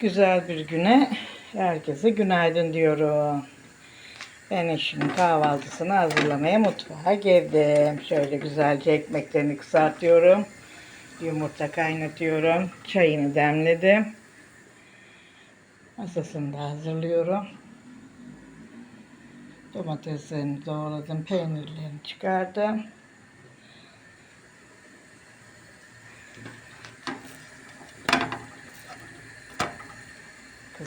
Güzel bir güne herkese günaydın diyorum. Ben eşimin kahvaltısını hazırlamaya mutfağa girdim. Şöyle güzelce ekmeklerini kızartıyorum. Yumurta kaynatıyorum. Çayını demledim. Masasını da hazırlıyorum. Domateslerini doğradım. Peynirlerini çıkardım.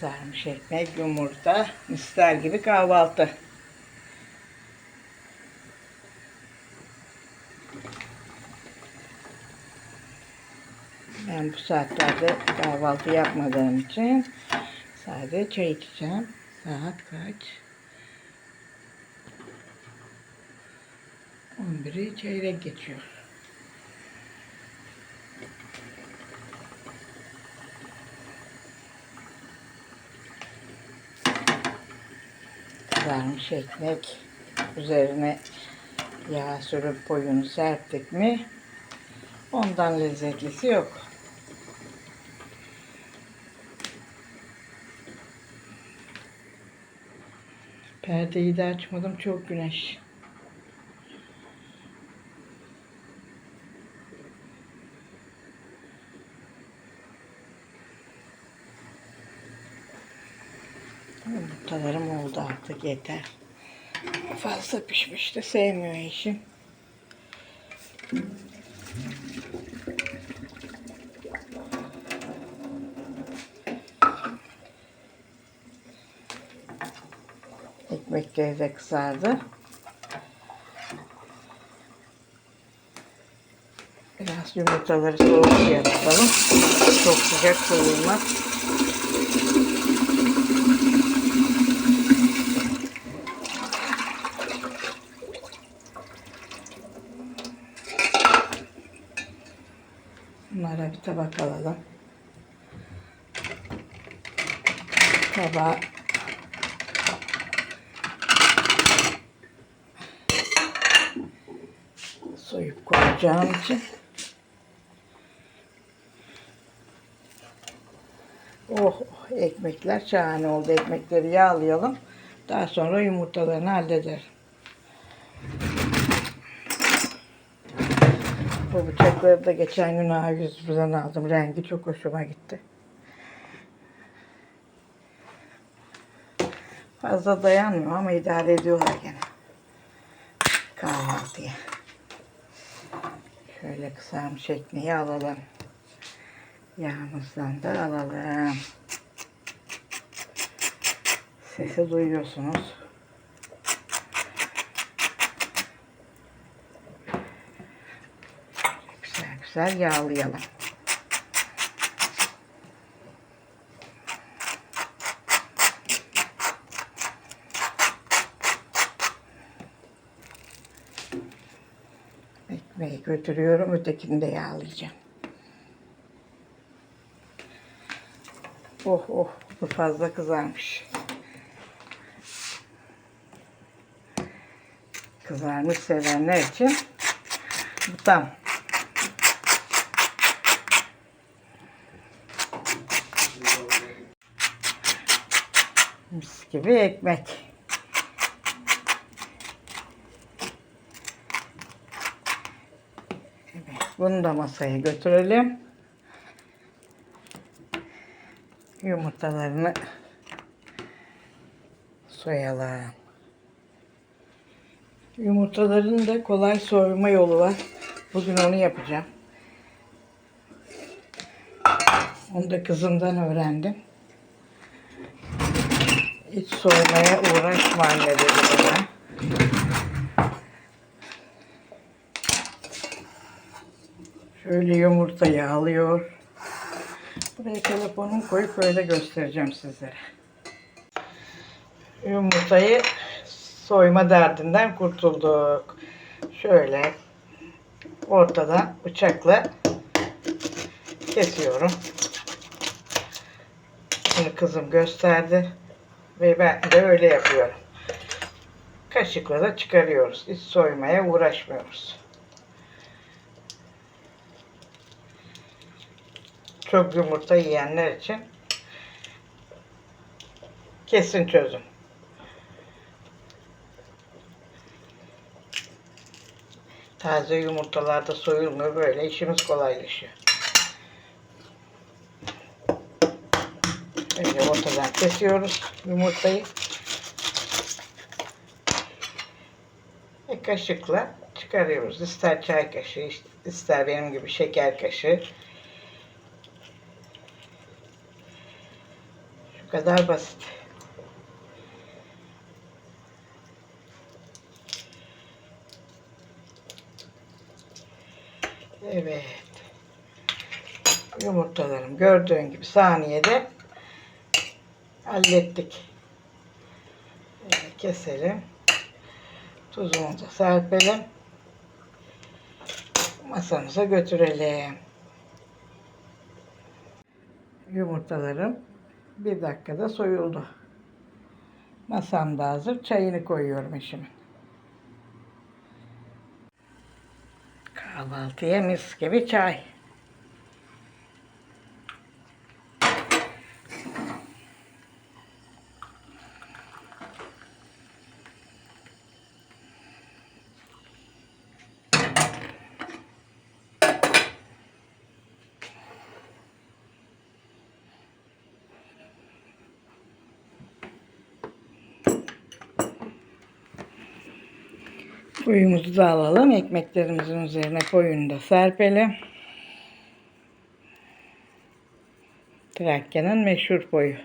Kızarmış ekmek, yumurta, ister gibi kahvaltı. Ben bu saatlerde kahvaltı yapmadığım için sadece çay içeceğim. Saat kaç? 11'i çeyrek geçiyor. Kızarmış ekmek üzerine yağ sürüp boyunu serptik mi ondan lezzetlisi yok. Perdeyi de açmadım çok güneş. Yumurtalarım oldu artık yeter. Fazla pişmiş de sevmiyor eşim. Ekmekleri de kızardı. Biraz yumurtaları soğuk yapalım. Çok sıcak soğumaz. Bunlara bir tabak alalım. Tabağa soyup koyacağım için. Oh, oh, ekmekler şahane oldu. Ekmekleri yağlayalım. Daha sonra yumurtalarını hallederim. Bu bıçakları da geçen gün A101'den aldım. Rengi çok hoşuma gitti. Fazla dayanmıyor ama idare ediyorlar gene. Kahvaltıya. Şöyle kızarmış ekmeği alalım. Yağımızdan da alalım. Sesi duyuyorsunuz. Güzel yağlayalım. Ekmeği götürüyorum. Ötekini de yağlayacağım. Oh oh bu fazla kızarmış. Kızarmış sevenler için bu tam. Mis gibi ekmek. Evet, bunu da masaya götürelim. Yumurtalarını soyalım. Yumurtaların da kolay soyma yolu var. Bugün onu yapacağım. Onu da kızımdan öğrendim. Hiç soymaya uğraşma anne dedi bana. Şöyle yumurta yağlıyor. Buraya telefonumu koyup böyle göstereceğim sizlere. Yumurtayı soyma derdinden kurtulduk. Şöyle ortadan bıçakla kesiyorum. Bunu kızım gösterdi. Ve ben de öyle yapıyorum. Kaşıkla da çıkarıyoruz. Hiç soymaya uğraşmıyoruz. Çok yumurta yiyenler için Kesin çözüm. Taze yumurtalarda soyulmuyor. Böyle işimiz kolaylaşıyor. Ortadan kesiyoruz yumurtayı. Ve kaşıkla çıkarıyoruz. İster çay kaşığı, ister benim gibi şeker kaşığı. Şu kadar basit. Evet. Yumurtalarım gördüğün gibi saniyede hallettik. Evet, keselim. Tuzumuzu serpelim. Masamıza götürelim. Yumurtalarım bir dakikada soyuldu. Masam da hazır. Çayını koyuyorum eşimin. Kahvaltıya mis gibi çay. Koyumuzu da alalım. Ekmeklerimizin üzerine koyunu da serpelim. Trakya'nın meşhur boyu.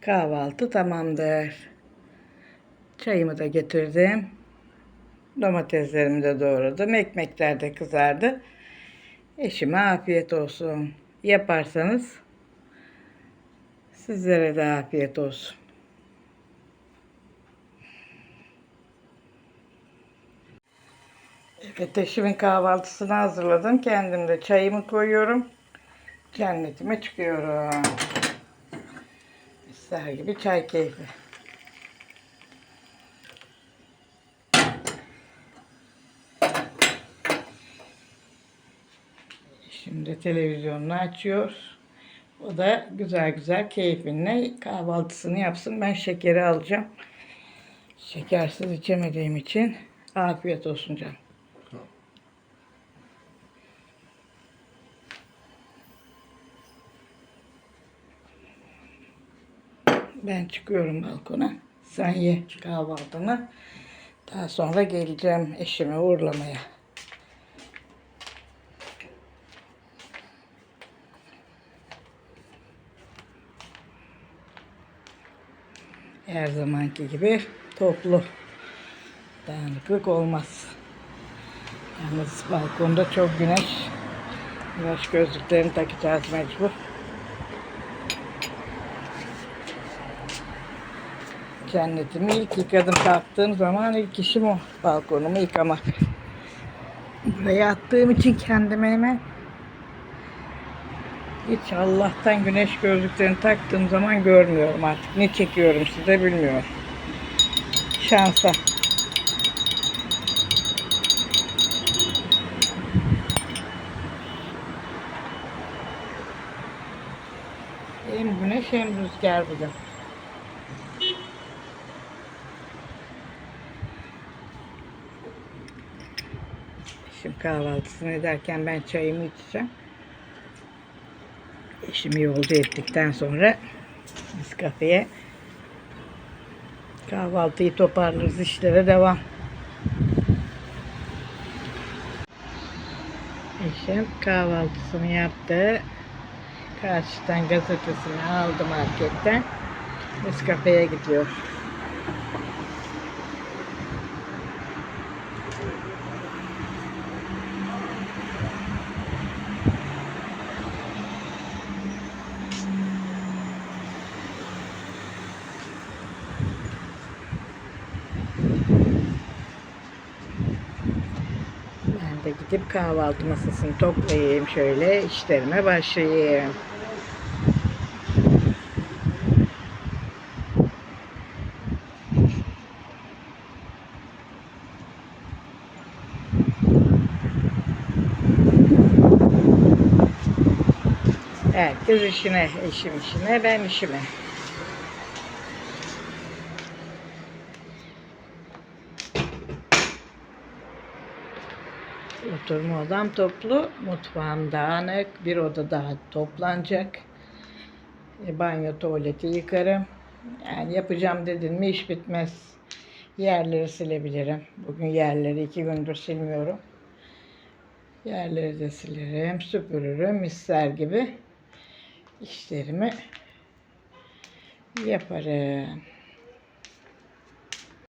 Kahvaltı tamamdır. Çayımı da getirdim. Domateslerimi de doğradım. Ekmekler de kızardı. Eşime afiyet olsun. Yaparsanız sizlere de afiyet olsun. Evet eşimin kahvaltısını hazırladım. Kendim de çayımı koyuyorum. Cennetime çıkıyorum. Misler gibi çay keyfi. Şimdi televizyonunu açıyor. O da güzel güzel keyfinle kahvaltısını yapsın. Ben şekeri alacağım. Şekersiz içemediğim için afiyet olsun canım. Ben çıkıyorum balkona. Sen ye kahvaltını. Daha sonra geleceğim eşimi uğurlamaya. Her zamanki gibi toplu. Dağınıklık olmaz. Yalnız balkonda çok güneş. Güneş gözlüklerini takacağız mecbur. Cennetimi ilk yıkadım kalktığım zaman ilk işim o. Balkonumu yıkamak. Buraya attığım için kendime hemen hiç Allah'tan güneş gözlüklerini taktığım zaman görmüyorum artık. Ne çekiyorum size bilmiyorum. Şansa. Hem güneş hem rüzgar bugün. Şimdi kahvaltısını ederken ben çayımı içeceğim. Eşimi yolcu ettikten sonra biz kafeye kahvaltıyı toparlarız işlere devam. Eşim kahvaltısını yaptı. Karşıdan gazetesini aldı marketten. Biz kafeye gidiyor. de gidip kahvaltı masasını toplayayım şöyle işlerime başlayayım. Herkes işine, eşim işine, ben işime. Oturma odam toplu, mutfağım dağınık, bir oda daha toplanacak. E, banyo, tuvaleti yıkarım. Yani yapacağım dedim mi iş bitmez. Yerleri silebilirim. Bugün yerleri iki gündür silmiyorum. Yerleri de silerim, süpürürüm, misler gibi işlerimi yaparım.